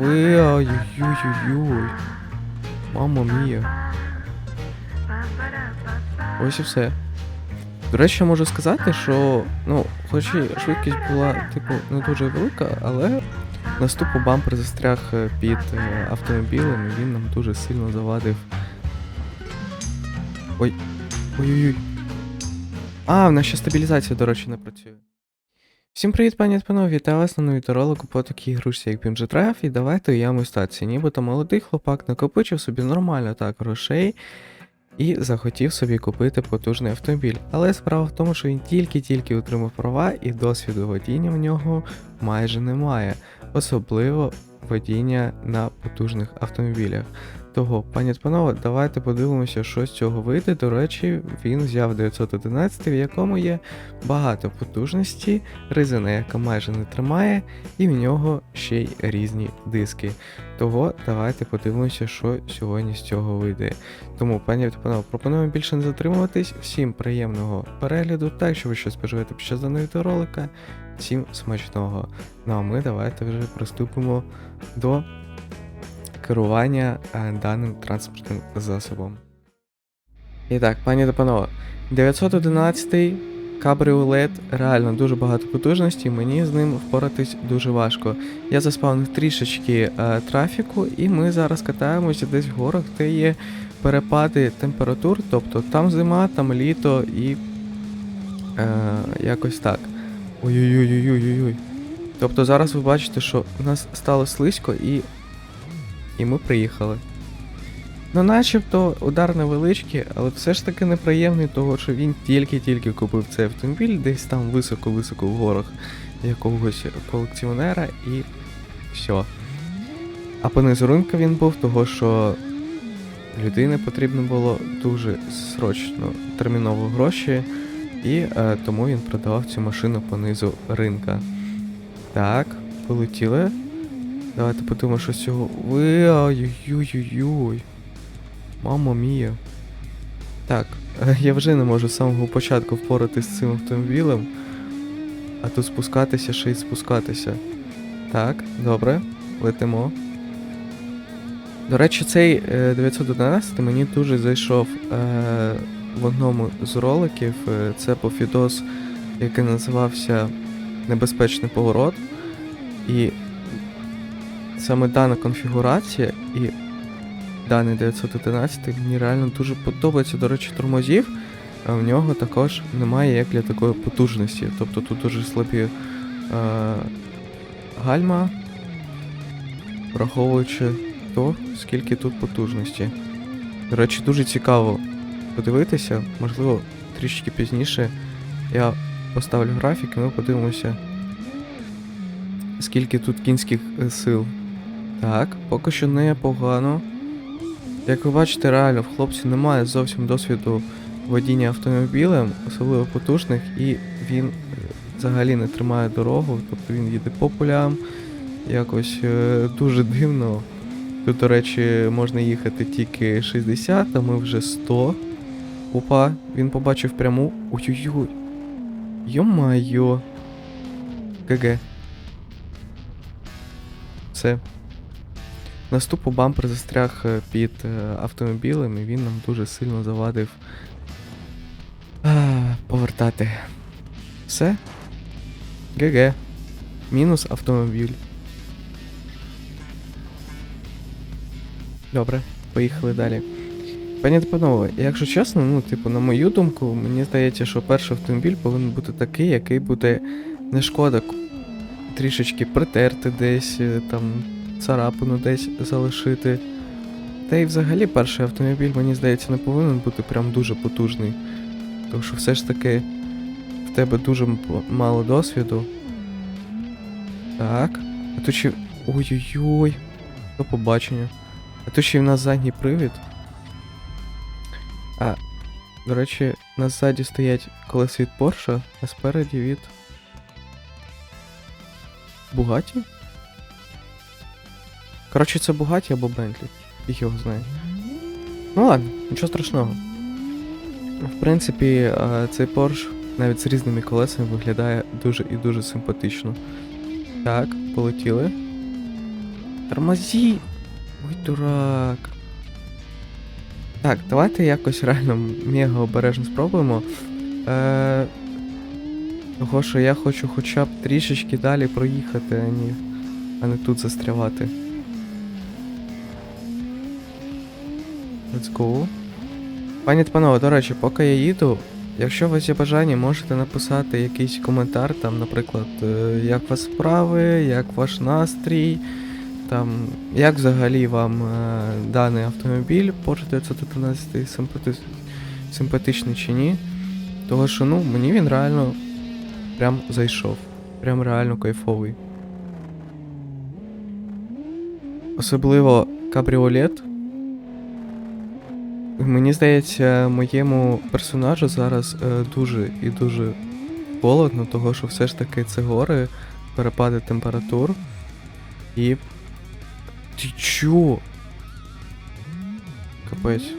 Ой-ой-ой-ой. Мама мія. Ось і все. До речі, можу сказати, що ну, хоч і швидкість була, типу, не дуже велика, але наступу бампер застряг е, під е, автомобілем, і він нам дуже сильно завадив. Ой. Ой-ой-ой. А, в нас ще стабілізація, до речі, не працює. Всім привіт, пані та панове, вітаю вас на новій ролику по такій ігрушці, як Drive, і давайте уявимо стацію. Нібито молодий хлопак накопичив собі нормально так грошей і захотів собі купити потужний автомобіль. Але справа в тому, що він тільки-тільки отримав права, і досвіду водіння в нього майже немає, особливо водіння на потужних автомобілях. Того, пані та панове, давайте подивимося, що з цього вийде. До речі, він взяв 911, в якому є багато потужності, резина, яка майже не тримає, і в нього ще й різні диски. Того давайте подивимося, що сьогодні з цього вийде. Тому, пані та панове, пропоную більше не затримуватись. Всім приємного перегляду. Так, якщо ви щось переживете під час даного відеоролика, всім смачного. Ну а ми давайте вже приступимо до керування е, даним транспортним засобом. І так, пані та панове, 911 кабріолет, реально дуже багато потужності, мені з ним впоратись дуже важко. Я заспавнив трішечки е, трафіку, і ми зараз катаємося десь в горах, де є перепади температур, тобто там зима, там літо і е, якось так. Ой-ой-ой-ой-ой-ой. Тобто зараз ви бачите, що у нас стало слизько і. І ми приїхали. Ну, начебто удар невеличкий, але все ж таки неприємний, того що він тільки-тільки купив цей автомобіль, десь там високо-високо в горах якогось колекціонера і все. А понизу ринка він був, того що людині потрібно було дуже срочно терміново гроші, і е, тому він продавав цю машину понизу ринка. Так, полетіли. Давайте подумаємо, що з цього. Ой-ой-ой-ой. Мамо мія. Так, е, я вже не можу з самого початку впоратись з цим автомобілем. А тут спускатися ще й спускатися. Так, добре, летимо. До речі, цей е, 911 мені дуже зайшов е, в одному з роликів. Е, це був відос, який називався Небезпечний поворот. І саме дана конфігурація і даний 911 мені реально дуже подобається. До речі, тормозів а в нього також немає як для такої потужності. Тобто тут дуже слабі е, гальма, враховуючи то, скільки тут потужності. До речі, дуже цікаво подивитися, можливо, трішки пізніше я поставлю графік і ми подивимося, скільки тут кінських е, сил. Так, поки що непогано. Як ви бачите, реально в хлопці немає зовсім досвіду водіння автомобілем, особливо потужних, і він е, взагалі не тримає дорогу, тобто він їде по полям, якось е, дуже дивно. Тут, до речі, можна їхати тільки 60, а ми вже 100. Опа, він побачив пряму. Ой-ой-ой. Йо-майо. ГГ. Все. Наступу бампер застряг е, під е, автомобілем, і він нам дуже сильно завадив повертати. Все. ГГ. Мінус автомобіль. Добре, поїхали далі. Пані та панове, якщо чесно, ну, типу, на мою думку, мені здається, що перший автомобіль повинен бути такий, який буде не шкода трішечки притерти десь, е, там, царапину десь залишити. Та й взагалі перший автомобіль, мені здається, не повинен бути прям дуже потужний. Тому що все ж таки в тебе дуже мало досвіду. Так. А тут ще. Ой-ой-ой. До побачення. А тут ще й в нас задній привід. А, до речі, у нас ззаді стоять колеса від Porsche, а спереді від. Бугаті? Коротше, це Бугаті або Бентлі. Їх його знає. Ну ладно, нічого страшного. В принципі, е, цей Porsche навіть з різними колесами виглядає дуже і дуже симпатично. Так, полетіли. Тормозі! Ой, дурак. Так, давайте якось реально мега обережно спробуємо. Е, того, що я хочу хоча б трішечки далі проїхати, а не, а не тут застрявати. Let's go. Пані та панове, до речі, поки я їду, якщо у вас є бажання, можете написати якийсь коментар, там, наприклад, е, як вас справи, як ваш настрій, там, як взагалі вам е, даний автомобіль Porsche 913 симпати... симпатичний чи ні. Того що, ну, мені він реально прям зайшов. Прям реально кайфовий. Особливо кабріолет. Мені здається, моєму персонажу зараз е, дуже і дуже холодно, того що все ж таки це гори, перепади температур. І. Ти чо? Капець.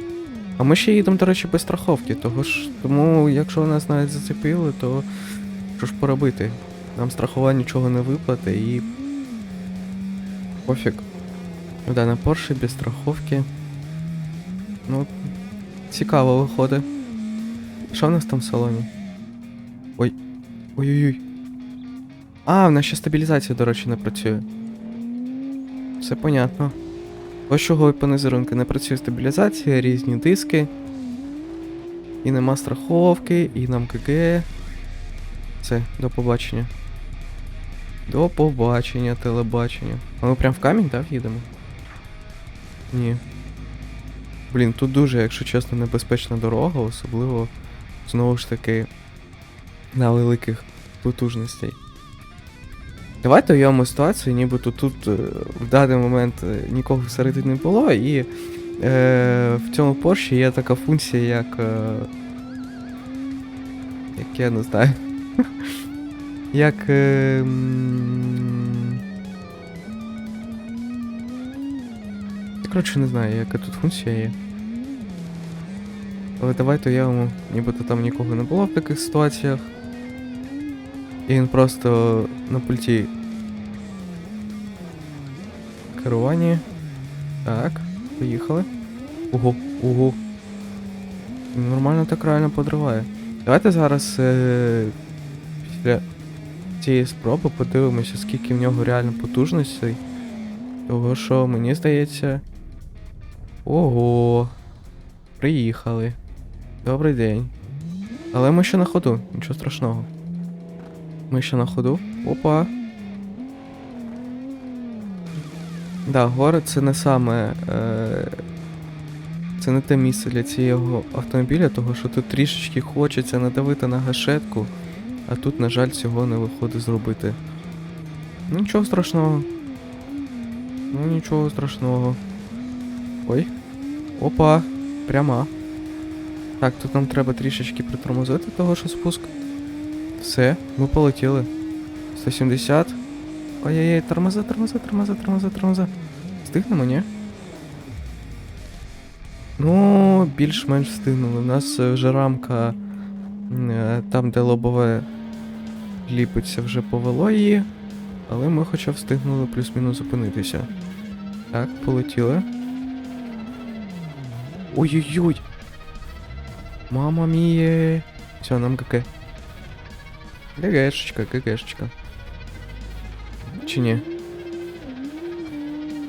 А ми ще їдемо, до речі, без страховки, того ж. Тому, якщо нас навіть зацепили, то що ж поробити? Нам страхова нічого не виплати і. Пофіг. Да, на Porsche без страховки. Ну, цікаво виходить. Що в нас там в салоні? Ой. Ой-ой-ой. А, в нас ще стабілізація, до речі, не працює. Все понятно. Ось чого і по незерунки не працює стабілізація, різні диски. І нема страховки, і нам КГ. Все, до побачення. До побачення, телебачення. А ми прям в камінь, так, в'їдемо? Ні. Блін, тут дуже, якщо чесно, небезпечна дорога, особливо знову ж таки на великих потужностей. Давайте уявимо ситуацію, нібито тут е, в даний момент е, нікого всередині не було, і е, в цьому Porsche є така функція, як. Е, як я не знаю. як. Е, коротше, не знаю, яка тут функція є. Але давайте уявимо, нібито там нікого не було в таких ситуаціях. І він просто на пульті керування. Так, поїхали. Ого, ого. Нормально так реально подриває. Давайте зараз е- після цієї спроби подивимося, скільки в нього реально потужностей. Того що мені здається. Ого. Приїхали. Добрий день. Але ми ще на ходу, нічого страшного. Ми ще на ходу. Опа. Да, гори це не саме. Е... Це не те місце для цього автомобіля, того що тут трішечки хочеться надавити на гашетку, а тут, на жаль, цього не виходить зробити. Ну, Нічого страшного. Ну нічого страшного. Ой. Опа. Пряма. Так, тут нам треба трішечки притормозити того, що спуск. Все, ми полетіли. 170. Ой-ой-ой, тормоза, тормоза, тормоза, тормоза, тормоза. Встигнемо, ні? Ну, більш-менш встигнули. У нас е, вже рамка е, там, де лобове ліпиться, вже повело її. Але ми хоча б встигнули плюс-мінус зупинитися. Так, полетіли. Ой-ой-ой! Мама мія! Все, нам ГГ. ГГшечка, ГГшечка. Чи ні?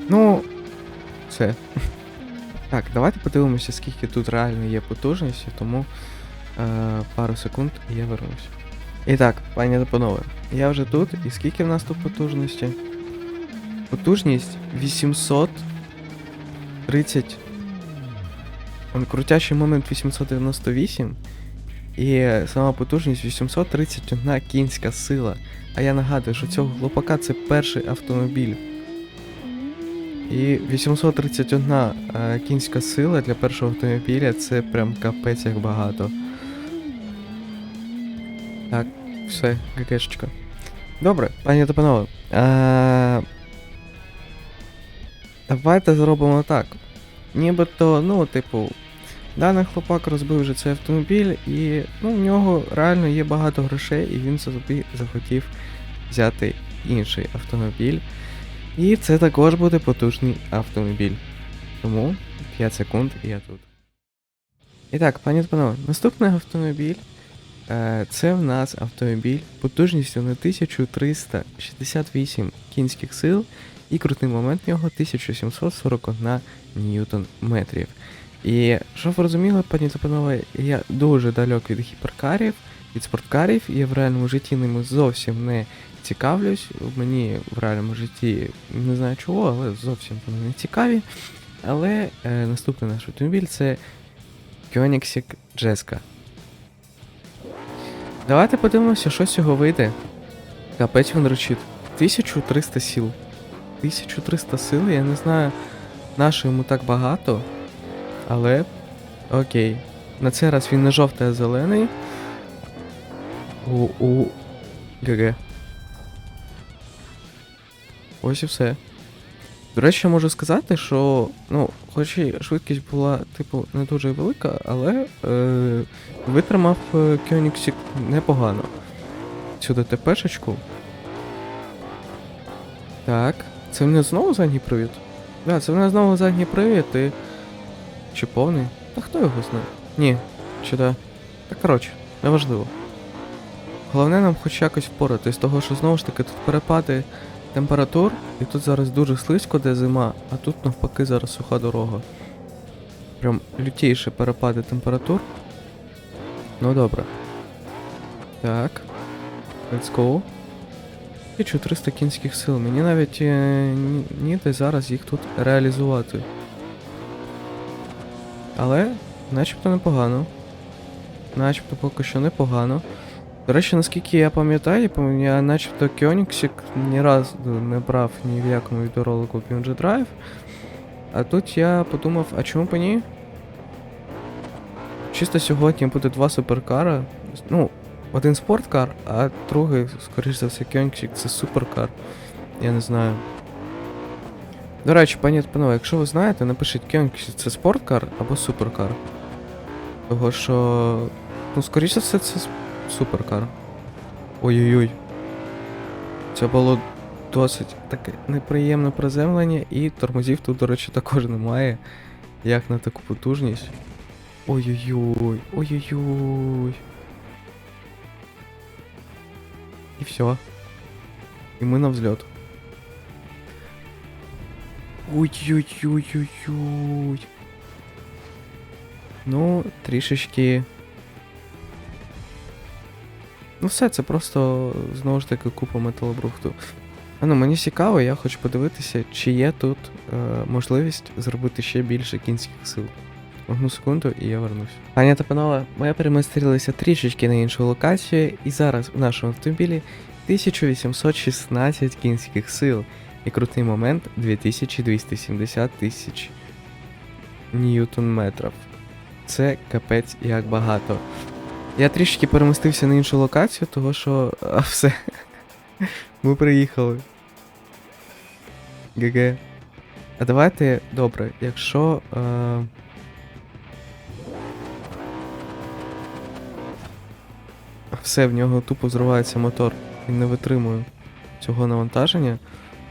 Ну. Все. Так, давайте подивимося, скільки тут реально є потужності, тому е, пару секунд і я вернусь. І так, пані та панове, я вже тут, і скільки в нас тут потужності? Потужність 830. Он крутящий момент 898. І сама потужність 831 кінська сила. А я нагадую, що цього хлопака це перший автомобіль. І 831 е, кінська сила для першого автомобіля це прям капець як багато. Так, все, ГГшечка. Добре, пані та панове. Е, Давайте зробимо так. Нібито, ну, типу, Даний хлопак розбив вже цей автомобіль, і ну, в нього реально є багато грошей, і він собі захотів взяти інший автомобіль. І це також буде потужний автомобіль. Тому 5 секунд і я тут. І так, пані та панове, наступний автомобіль. Е, це в нас автомобіль потужністю на 1368 кінських сил і крутий момент в нього 1741 ньютон метрів. І щоб ви розуміли, пані та панове, я дуже далек від гіперкарів, від спорткарів, і я в реальному житті ними зовсім не цікавлюсь. Мені в реальному житті не знаю чого, але зовсім вони не цікаві. Але е, наступний наш автомобіль це Koenigsegg Jeska. Давайте подивимося, що з цього вийде. Капець він речить. 1300 сіл. 1300 сил, я не знаю, на що йому так багато. Але. Окей. На цей раз він не жовтий, а зелений. У. у... ГГ. Ось і все. До речі, можу сказати, що, ну, хоч і швидкість була, типу, не дуже велика, але е, витримав е, Koenigsegg непогано. Сюди ТПшечку. Так. Це в мене знову задній привід? Да, це в мене знову задній привід і. Чи повний? Та хто його знає? Ні, чи да. Та коротше, неважливо. Головне нам хоч якось впоратись, того що знову ж таки тут перепади температур, і тут зараз дуже слизько, де зима, а тут навпаки зараз суха дорога. Прям лютіші перепади температур. Ну добре. Так. Let's go. І 400 кінських сил. Мені навіть е, ніде зараз їх тут реалізувати. Але начебто непогано. Начебто поки що непогано. До речі, наскільки я пам'ятаю, я начебто Koenigsegg ні разу не брав ні в якому відеоролику PNG Drive. А тут я подумав, а чому б ні? Чисто сьогодні буде два суперкара. Ну, один спорткар, а другий, скоріш за все, Koenigsegg це суперкар. Я не знаю. До речі, пані та панове, якщо ви знаєте, напишіть Koenigsegg це спорткар або суперкар. Того що. Ну, скоріше все, це суперкар. Ой-ой-ой. Це було досить таке неприємне приземлення, і тормозів тут, до речі, також немає. Як на таку потужність. Ой-ой-ой, ой-ой-ой. І все. І ми на взльот. Ой-ой-ой-ой-ой. Ну, трішечки. Ну все, це просто знову ж таки купа металобрухту. А ну, мені цікаво, я хочу подивитися, чи є тут е, можливість зробити ще більше кінських сил. Одну секунду і я вернусь. Пані та панове, ми перемістилися трішечки на іншу локацію, і зараз в нашому автомобілі 1816 кінських сил. І крутий момент 2270 тисяч ньютон метрів. Це капець як багато. Я трішки перемістився на іншу локацію, того що. А, все. Ми приїхали. ГГ. А давайте, добре, якщо. Е... Все, в нього тупо зривається мотор. Він не витримує цього навантаження.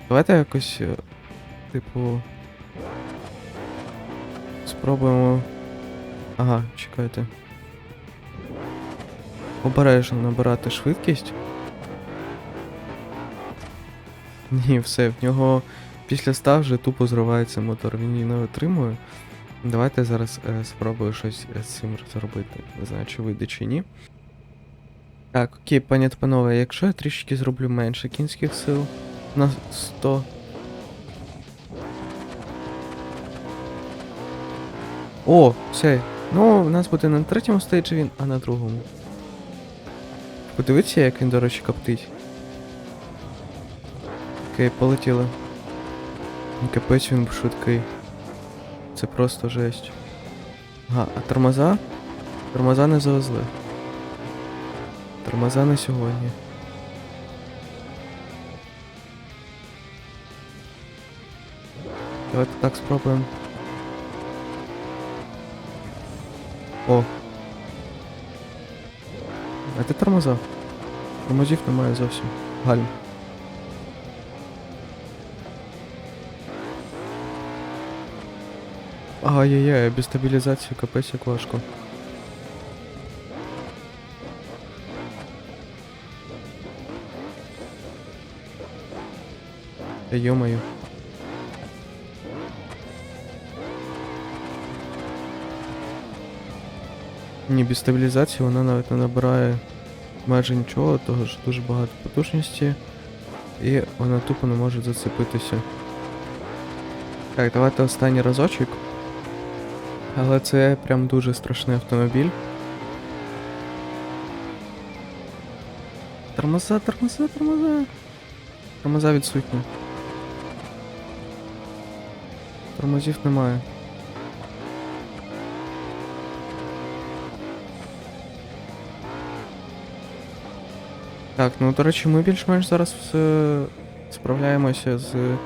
Давайте якось, е, типу. Спробуємо. Ага, чекайте. Обережно набирати швидкість. Ні, все, в нього після 100 вже тупо зривається мотор, він її не витримує. Давайте зараз е, спробую щось е, з цим зробити. Не знаю, чи вийде чи ні. Так, окей, пані та панове, якщо я трішки зроблю менше кінських сил на 100. О, все. Ну, у нас буде на третьому стейджі він, а на другому. Подивіться, як він, до речі, коптить. Окей, полетіли. Ну, Капець він швидкий. Це просто жесть. Ага, а тормоза? Тормоза не завезли. Тормоза не сьогодні. Давайте так спробуємо. О! А ти тормозав? Тормозів немає зовсім. Гальм. Ай-яй-яй, без стабілізації капець як важко. Е, Та йомаю. Ні, без стабілізації вона навіть не набирає майже нічого, того ж дуже багато потужності. І вона тупо не може зацепитися. Так, давайте останній разочок. Але це прям дуже страшний автомобіль. Тормоза, тормоза, тормоза. Тормоза відсутні. Тормозів немає. Так, ну до речі, ми більш-менш зараз все справляємося з,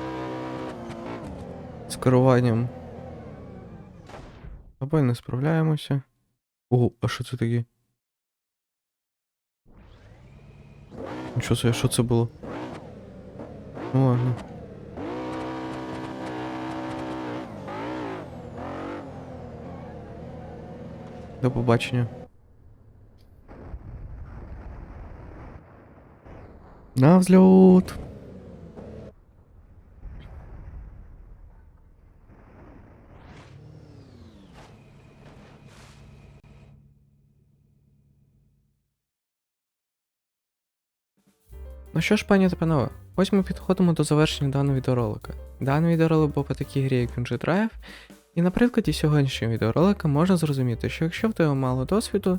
з керуванням. Або не справляємося. О, а що це таке? Нічого собі, що це було? Ну ладно. До побачення. На взлет. Ну що ж, пані та панове, ось ми підходимо до завершення даного відеоролика. Даний відеоролик був по такій грі, як Binge Drive, і на прикладі сьогоднішнього відеоролика можна зрозуміти, що якщо в тебе мало досвіду,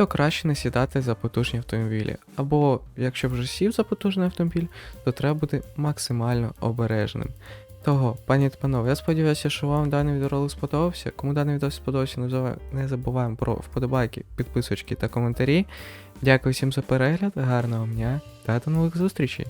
то краще не сідати за потужні автомобілі. Або якщо вже сів за потужний автомобіль, то треба бути максимально обережним. Того, пані та панове, я сподіваюся, що вам даний відеоролик сподобався. Кому даний відео сподобався, не забуваємо- про вподобайки, підписочки та коментарі. Дякую всім за перегляд, гарного дня та до нових зустрічей!